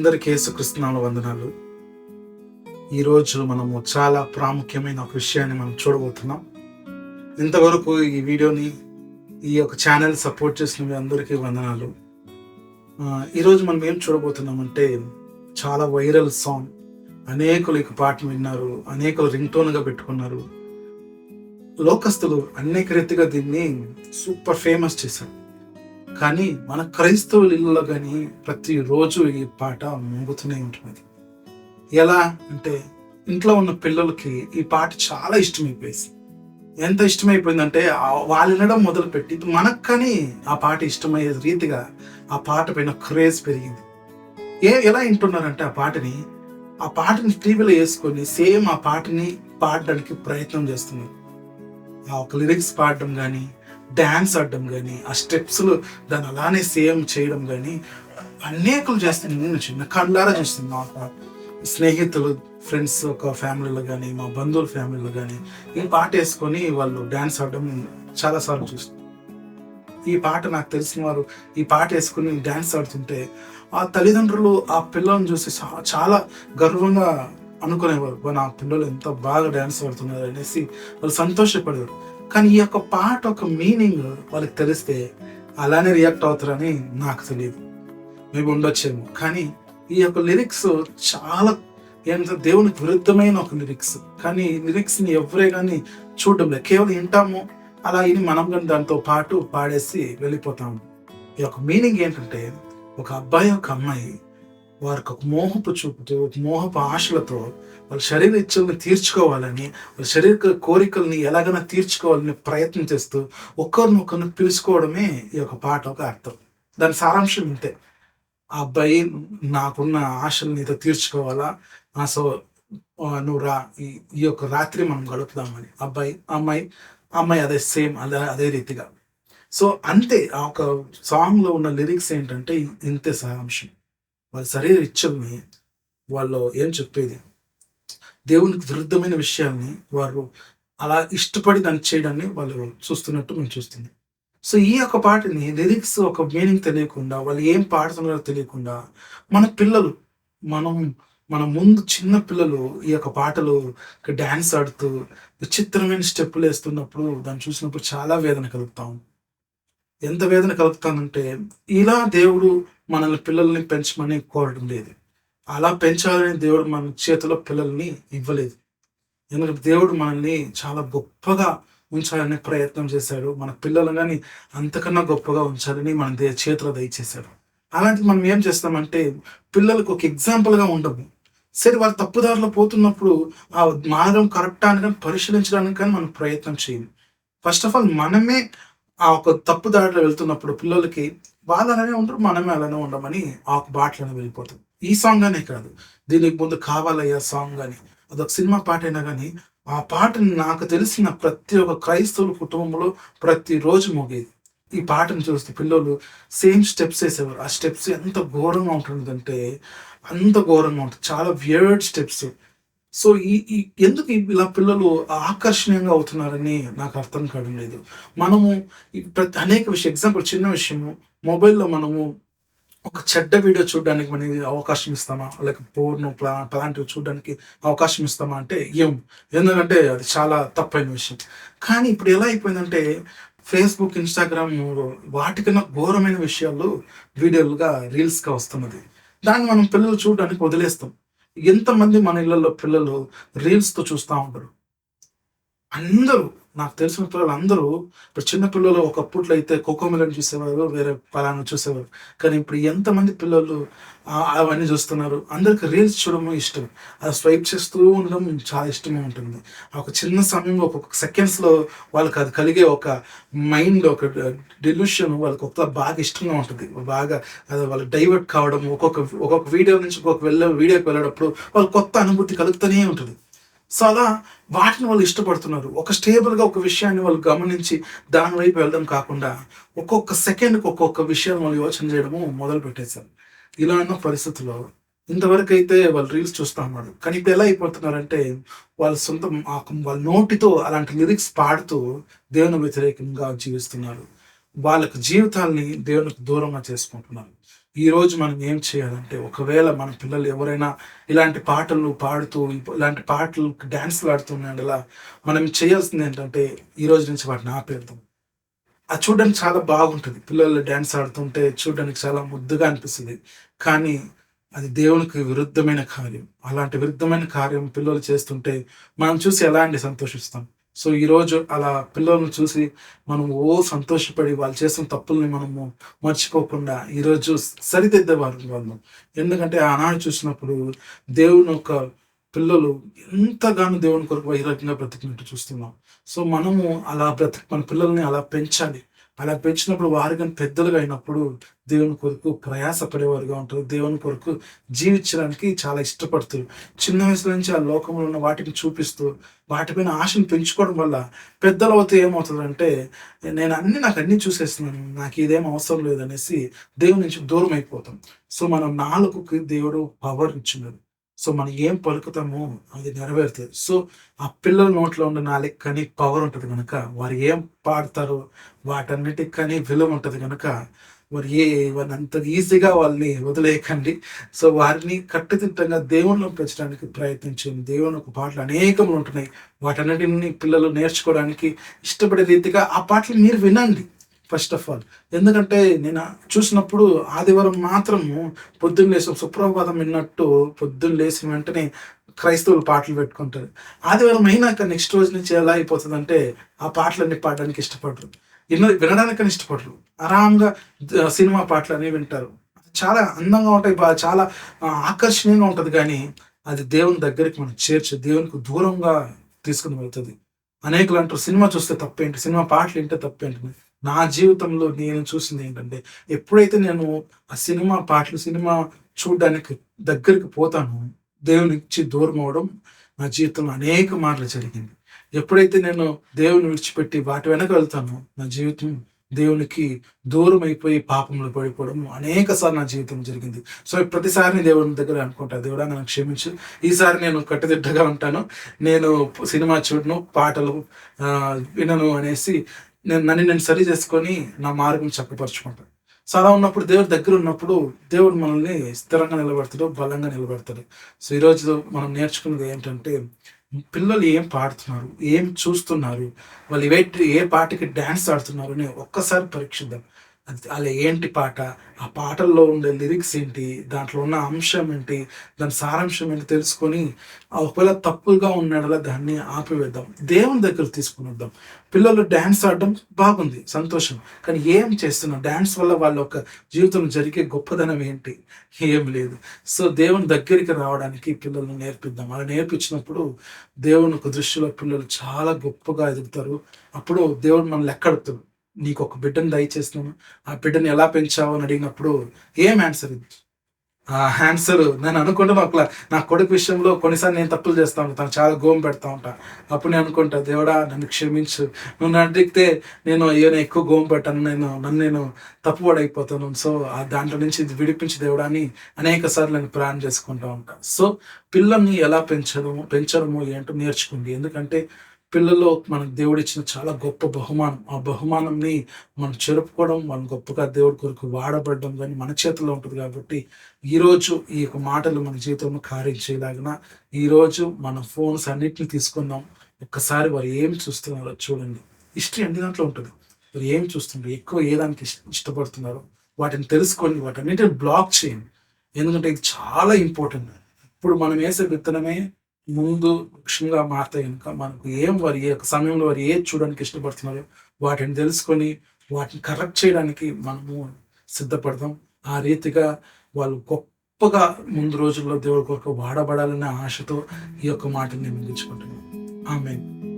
అందరికీ యేసుకృష్ణాల వందనాలు. ఈరోజు మనము చాలా ప్రాముఖ్యమైన ఒక విషయాన్ని మనం చూడబోతున్నాం. ఇంతవరకు ఈ వీడియోని ఈ యొక్క ఛానల్ సపోర్ట్ చేసిన మీ అందరికీ వందనాలు. ఈరోజు మనం ఏం చూడబోతున్నామంటే చాలా వైరల్ సాంగ్. అనేకులు ఈ పాటను విన్నారు అనేకులు రింగ్ టోన్గా పెట్టుకున్నారు. లోకస్తులు అనేక రీతిగా దీన్ని సూపర్ ఫేమస్ చేశారు. కానీ మన క్రైస్తవుల ఇళ్ళలో కానీ ప్రతిరోజు ఈ పాట మోగుతూనే ఉంటుంది ఎలా అంటే ఇంట్లో ఉన్న పిల్లలకి ఈ పాట చాలా ఇష్టమైపోయింది ఎంత ఇష్టమైపోయిందంటే వాళ్ళు వినడం మొదలుపెట్టి మనకు కానీ ఆ పాట ఇష్టమయ్యే రీతిగా ఆ పాట పైన క్రేజ్ పెరిగింది. ఏ ఎలా వింటున్నారంటే ఆ పాటని ఆ పాటని టీవీలో వేసుకొని సేమ్ ఆ పాటని పాడడానికి ప్రయత్నం చేస్తున్నారు. ఆ ఒక లిరిక్స్ పాడడం కానీ డ్యాన్స్ ఆడడం కానీ ఆ స్టెప్స్లు దాన్ని అలానే సేమ్ చేయడం కానీ అనేకులు చేస్తాను నేను చిన్న కళ్ళారా చేస్తుంది మా స్నేహితులు ఫ్రెండ్స్ ఒక ఫ్యామిలీలో కానీ మా బంధువుల ఫ్యామిలీలో కానీ ఈ పాట వేసుకొని వాళ్ళు డ్యాన్స్ ఆడడం చాలా సార్లు చూస్తాను. ఈ పాట నాకు తెలిసిన వారు ఈ పాట వేసుకుని డ్యాన్స్ ఆడుతుంటే ఆ తల్లిదండ్రులు ఆ పిల్లల్ని చూసి చాలా గర్వంగా అనుకునేవారు. నా పిల్లలు ఎంత బాగా డ్యాన్స్ ఆడుతున్నారు అనేసి వాళ్ళు సంతోషపడేవారు. కానీ ఈ యొక్క పాట ఒక మీనింగ్ వాళ్ళకి తెలిస్తే అలానే రియాక్ట్ అవుతారని నాకు తెలియదు. మేబీ ఉండొచ్చేమో. కానీ ఈ యొక్క లిరిక్స్ చాలా ఏంటంటే దేవునికి విరుద్ధమైన ఒక లిరిక్స్. కానీ ఈ ఎవరే కానీ చూడడం లేదు కేవలం వింటాము అలా ఇది మనం కానీ దాంతో పాటు పాడేసి వెళ్ళిపోతాము. ఈ యొక్క మీనింగ్ ఏంటంటే ఒక అబ్బాయి ఒక అమ్మాయి వారికి ఒక మోహపు చూపుతో ఒక మోహపు ఆశలతో వాళ్ళ శరీర ఇచ్చల్ని తీర్చుకోవాలని వాళ్ళ శరీర కోరికల్ని ఎలాగైనా తీర్చుకోవాలని ప్రయత్నం చేస్తూ ఒకరినొకరిని పిలుచుకోవడమే ఈ యొక్క పాట ఒక అర్థం. దాని సారాంశం ఇంతే. ఆ అబ్బాయి నాకున్న ఆశలు నీతో తీర్చుకోవాలా? నా సో నువ్వు రా ఈ- ఈ యొక్క రాత్రి మనం గడుపుదామని. అబ్బాయి అమ్మాయి అమ్మాయి అదే సేమ్ అదే అదే రీతిగా. సో అంతే. ఆ ఒక సాంగ్లో ఉన్న లిరిక్స్ ఏంటంటే ఇంతే సారాంశం. వాళ్ళ శరీర ఇచ్చల్ని వాళ్ళు ఏం చెప్పేది? దేవునికి విరుద్ధమైన విషయాన్ని వారు అలా ఇష్టపడి దాన్ని చేయడాన్ని వాళ్ళు చూస్తున్నట్టు మేము చూస్తుంది సో ఈ యొక్క పాటని లిరిక్స్ ఒక మీనింగ్ తెలియకుండా వాళ్ళు ఏం పాడుతున్నారో తెలియకుండా మన పిల్లలు మనం మన ముందు చిన్న పిల్లలు ఈ యొక్క పాటలు డ్యాన్స్ ఆడుతూ విచిత్రమైన స్టెప్పులు వేస్తున్నప్పుడు దాన్ని చూసినప్పుడు చాలా వేదన కలుగుతాం ఎంత వేదన కలుగుతానంటే ఇలా దేవుడు మనల్ని పిల్లల్ని పెంచమని కోరడం లేదు. అలా పెంచాలని దేవుడు మన చేతిలో పిల్లల్ని ఇవ్వలేదు. ఎందుకంటే దేవుడు మనల్ని చాలా గొప్పగా ఉంచాలనే ప్రయత్నం చేశాడు. మన పిల్లలు కానీ అంతకన్నా గొప్పగా ఉంచాలని మన దే చేతిలో దయచేశాడు. అలాంటి మనం ఏం చేస్తామంటే పిల్లలకు ఒక ఎగ్జాంపుల్గా ఉండము. సరే వాళ్ళు తప్పుదారిలో పోతున్నప్పుడు ఆ మార్గం కరెక్టా అని పరిశీలించడానికి కానీ మనం ప్రయత్నం చేయం. ఫస్ట్ ఆఫ్ ఆల్ మనమే ఆ ఒక తప్పు దారిలో వెళ్తున్నప్పుడు పిల్లలకి వాళ్ళు అలానే ఉంటారు మనమే అలానే ఉండమని ఆ బాటలోనే వెళ్ళిపోతాం. ఈ సాంగ్ అనే కాదు. దీనికి ముందు కావాలయ్యా సాంగ్ కానీ అదొక సినిమా పాట అయినా కానీ ఆ పాటని నాకు తెలిసిన ప్రతి ఒక్క క్రైస్తవుల కుటుంబంలో ప్రతిరోజు మోగేది. ఈ పాటను చూస్తే పిల్లలు సేమ్ స్టెప్స్ వేసేవారు. ఆ స్టెప్స్ ఎంత ఘోరంగా ఉంటుందంటే అంత ఘోరంగా ఉంటుంది చాలా వియర్డ్ స్టెప్స్ సో ఈ ఈ ఎందుకు ఇలా పిల్లలు ఆకర్షణీయంగా అవుతున్నారని నాకు అర్థం కావడం లేదు. మనము ప్రతి అనేక విషయం ఎగ్జాంపుల్ చిన్న విషయము మొబైల్లో మనము ఒక చెడ్డ వీడియో చూడడానికి మనకి అవకాశం ఇస్తామా? లేక పోర్ను అలాంటివి చూడడానికి అవకాశం ఇస్తామా అంటే ఏం? ఎందుకంటే అది చాలా తప్పైన విషయం. కానీ ఇప్పుడు ఎలా అయిపోయిందంటే ఫేస్బుక్ ఇన్స్టాగ్రామ్ వాటికన్నా ఘోరమైన విషయాలు వీడియోలుగా రీల్స్గా వస్తున్నది. దాన్ని మనం పిల్లలు చూడడానికి వదిలేస్తాం. ఎంతమంది మన ఇళ్ళల్లో పిల్లలు రీల్స్తో చూస్తూ ఉంటారు? అందరూ నాకు తెలిసిన పిల్లలు అందరూ ఇప్పుడు చిన్న పిల్లలు ఒకప్పట్లో అయితే కోకోమిలని చూసేవారు వేరే పలానా చూసేవారు. కానీ ఇప్పుడు ఎంతమంది పిల్లలు అవన్నీ చూస్తున్నారు. అందరికి రీల్స్ చూడడం ఇష్టం. అది స్వైప్ చేస్తూ ఉండడం చాలా ఇష్టమే ఉంటుంది. ఒక చిన్న సమయంలో ఒక్కొక్క సెకండ్స్లో వాళ్ళకి అది కలిగే ఒక మైండ్ ఒక డెల్యూషన్ వాళ్ళకి ఒక బాగా ఇష్టంగా ఉంటుంది. బాగా అది వాళ్ళకి డైవర్ట్ కావడం ఒక్కొక్క ఒక్కొక్క వీడియో నుంచి ఒక్కొక్క వెళ్ళే వీడియోకి వెళ్ళేటప్పుడు వాళ్ళు కొత్త అనుభూతి కలుగుతూనే ఉంటుంది. సో వాటిని వాళ్ళు ఇష్టపడుతున్నారు. ఒక స్టేబుల్గా ఒక విషయాన్ని వాళ్ళు గమనించి దాని వైపు వెళ్ళడం కాకుండా ఒక్కొక్క సెకండ్కి ఒక్కొక్క విషయం వాళ్ళు యోచన చేయడము మొదలు పెట్టేశారు. ఇలా ఉన్న పరిస్థితుల్లో ఇంతవరకు అయితే వాళ్ళు రీల్స్ చూస్తూ ఉన్నారు. కానీ ఇప్పుడు ఎలా అయిపోతున్నారంటే వాళ్ళ సొంత ఆ- వాళ్ళ నోటితో అలాంటి లిరిక్స్ పాడుతూ దేవుని వ్యతిరేకంగా జీవిస్తున్నారు. వాళ్ళకి జీవితాల్ని దేవునికి దూరంగా చేసుకుంటున్నారు. ఈరోజు మనం ఏం చేయాలంటే ఒకవేళ మన పిల్లలు ఎవరైనా ఇలాంటి పాటలు పాడుతూ ఇలాంటి పాటలు డ్యాన్స్లు ఆడుతున్నాడు ఇలా మనం చేయాల్సింది ఏంటంటే ఈ రోజు నుంచి వాటిని ఆపేద్దాం. అది చూడడానికి చాలా బాగుంటుంది. పిల్లలు డ్యాన్స్ ఆడుతుంటే చూడడానికి చాలా ముద్దుగా అనిపిస్తుంది. కానీ అది దేవునికి విరుద్ధమైన కార్యం. అలాంటి విరుద్ధమైన కార్యం పిల్లలు చేస్తుంటే మనం చూసి ఎలా అండి సంతోషిస్తాం? సో ఈరోజు అలా పిల్లలను చూసి మనం ఓ సంతోషపడి వాళ్ళు చేసిన తప్పుల్ని మనము మర్చిపోకుండా ఈరోజు సరిదిద్దేవారు వాళ్ళు ఎందుకంటే ఆనాడు చూసినప్పుడు దేవుని యొక్క పిల్లలు ఎంతగానో దేవుని కొరకు వైరాగ్యంగా బ్రతికినట్టు చూస్తున్నాం. సో మనము అలా బ్రతికి మన పిల్లల్ని అలా పెంచాలి. అలా పెంచినప్పుడు వారు కానీ పెద్దలుగా అయినప్పుడు దేవుని కొరకు ప్రయాసపడేవారుగా ఉంటారు. దేవుని కొరకు జీవించడానికి చాలా ఇష్టపడుతారు. చిన్న వయసు నుంచి ఆ లోకంలో ఉన్న వాటిని చూపిస్తూ వాటిపైన ఆశను పెంచుకోవడం వల్ల పెద్దలు అవుతే ఏమవుతుందంటే నేను అన్ని నాకు అన్ని చూసేస్తున్నాను నాకు ఇదేం అవసరం లేదనేసి దేవుని నుంచి దూరం అయిపోతాం సో మనం నాలుగుకి దేవుడు పవర్ ఇచ్చినది సో మనం ఏం పలుకుతామో అది నెరవేరుతుంది. సో ఆ పిల్లల నోట్లో ఉన్న నాలుగు కానీ పవర్ ఉంటుంది కనుక వారు ఏం పాడతారో వాటన్నిటికి కానీ విలువ ఉంటుంది కనుక మరి ఏ వారిని అంత ఈజీగా వాళ్ళని వదిలేయకండి. సో వారిని కట్టుదిట్టంగా దేవుణ్ణి పెంచడానికి ప్రయత్నించండి. దేవుని ఒక పాటలు అనేకములు ఉంటున్నాయి. వాటన్నిటిని పిల్లలు నేర్చుకోవడానికి ఇష్టపడే రీతిగా ఆ పాటలు మీరు వినండి. First of all. ఎందుకంటే నేను చూసినప్పుడు ఆదివారం మాత్రము పొద్దున్న లేసిన సుప్రభాతం విన్నట్టు పొద్దున్న లేచిన వెంటనే క్రైస్తవులు పాటలు పెట్టుకుంటారు. ఆదివారం అయినాక నెక్స్ట్ రోజు నుంచి ఎలా అయిపోతుంది అంటే ఆ పాటలన్నీ పాడడానికి ఇష్టపడరు. విన వినడానికని ఇష్టపడరు. ఆరాంగా సినిమా పాటలు అనేవి వింటారు. చాలా అందంగా ఉంటాయి బాగా చాలా ఆకర్షణీయంగా ఉంటుంది కానీ అది దేవుని దగ్గరికి మనం చేర్చు దేవునికి దూరంగా తీసుకుని వెళ్తుంది. అనేకులు అంటారు సినిమా చూస్తే తప్పేంటి? సినిమా పాటలు వింటే తప్పేంటి? నా జీవితంలో నేను చూసింది ఏంటంటే ఎప్పుడైతే నేను ఆ సినిమా పాటలు సినిమా చూడడానికి దగ్గరికి పోతాను దేవుని ఇచ్చి దూరం అవడం నా జీవితంలో అనేక మార్లు జరిగింది. ఎప్పుడైతే నేను దేవుని విడిచిపెట్టి వాటి వెనక వెళ్తానో నా జీవితం దేవునికి దూరం అయిపోయి పాపంలో పడిపోవడం అనేక సార్లు నా జీవితం జరిగింది. సో ప్రతిసారి దేవుని దగ్గర అనుకుంటా దేవుడా నన్ను క్షమించు. ఈసారి నేను కట్టుదిట్టగా ఉంటాను. నేను సినిమా చూడను పాటలు వినను అనేసి నేను నన్ను నేను సరి చేసుకొని నా మార్గం చక్కపరుచుకుంటాను సో అలా ఉన్నప్పుడు దేవుడి దగ్గర ఉన్నప్పుడు దేవుడు మనల్ని స్థిరంగా నిలబెడతాడు బలంగా నిలబెడతాడు. సో ఈరోజు మనం నేర్చుకున్నది ఏంటంటే పిల్లలు ఏం పాడుతున్నారు ఏం చూస్తున్నారు వాళ్ళు ఏ ఏ పాటకి డ్యాన్స్ ఆడుతున్నారు అని ఒక్కసారి పరీక్షిద్దాం. అలా ఏంటి పాట? ఆ పాటల్లో ఉండే లిరిక్స్ ఏంటి? దాంట్లో ఉన్న అంశం ఏంటి? దాని సారాంశం ఏంటి తెలుసుకొని ఒకవేళ తప్పుగా ఉన్నాడలా దాన్ని ఆపివేద్దాం. దేవుని దగ్గర తీసుకుని వద్దాం. పిల్లలు డ్యాన్స్ ఆడడం బాగుంది సంతోషం. కానీ ఏం చేస్తున్నాం? డ్యాన్స్ వల్ల వాళ్ళ యొక్క జీవితం జరిగే గొప్పదనం ఏంటి? ఏం లేదు. సో దేవుని దగ్గరికి రావడానికి పిల్లల్ని నేర్పిద్దాం. అలా నేర్పించినప్పుడు దేవుని ఒక దృష్టిలో పిల్లలు చాలా గొప్పగా ఎదుగుతారు. అప్పుడు దేవుడు మనల్ని ఎక్కడుతాడు నీకు ఒక బిడ్డను దయచేస్తున్నాను. ఆ బిడ్డను ఎలా పెంచావు అని అడిగినప్పుడు ఏం ఆన్సర్ ఇది? ఆ ఆన్సర్ నేను అనుకుంటాను ఒకలా నా కొడుకు విషయంలో కొన్నిసార్లు నేను తప్పులు చేస్తా ఉంటాను చాలా గోం పెడతా ఉంటా. అప్పుడు నేను అనుకుంటా దేవుడా నన్ను క్షమించు. నువ్వు నన్ను అడిగితే నేను అయ్యో ఎక్కువ గోం పెట్టాను నేను నన్ను నేను తప్పుపడైపోతాను సో ఆ దాంట్లో నుంచి ఇది విడిపించి దేవుడా అని అనేక సార్లు నేను ప్లాన్ చేసుకుంటా ఉంటాను సో పిల్లల్ని ఎలా పెంచడము పెంచడము ఏంటో నేర్చుకుంది ఎందుకంటే పిల్లల్లో మనకు దేవుడు ఇచ్చిన చాలా గొప్ప బహుమానం. ఆ బహుమానంని మనం చెరుపుకోవడం మనం గొప్పగా దేవుడి కొరకు వాడబడడం కానీ మన చేతిలో ఉంటుంది కాబట్టి ఈరోజు ఈ యొక్క మాటలు మన జీవితంలో కార్యం చేయలాగిన ఈరోజు మన ఫోన్స్ అన్నిటిని తీసుకుందాం. ఒక్కసారి వారు ఏం చూస్తున్నారో చూడండి. హిస్టరీ అన్ని దాంట్లో ఉంటుంది. వారు ఏం చూస్తున్నారు ఎక్కువ ఏ దానికి ఇష్టపడుతున్నారో వాటిని తెలుసుకోండి వాటన్నిటిని బ్లాక్ చేయండి. ఎందుకంటే ఇది చాలా ఇంపార్టెంట్. ఇప్పుడు మనం వేసే విత్తనమే ముందు ముఖ్యంగా మారుతాయి కనుక మనకు ఏం వారి ఏ సమయంలో వారు ఏది చూడడానికి ఇష్టపడుతున్నారో వాటిని తెలుసుకొని వాటిని కరెక్ట్ చేయడానికి మనము సిద్ధపడతాం. ఆ రీతిగా వాళ్ళు గొప్పగా ముందు రోజుల్లో దేవుడి కొరకు వాడబడాలనే ఆశతో ఈ యొక్క మాటని నేను ముగించుకుంటున్నాను. ఆమె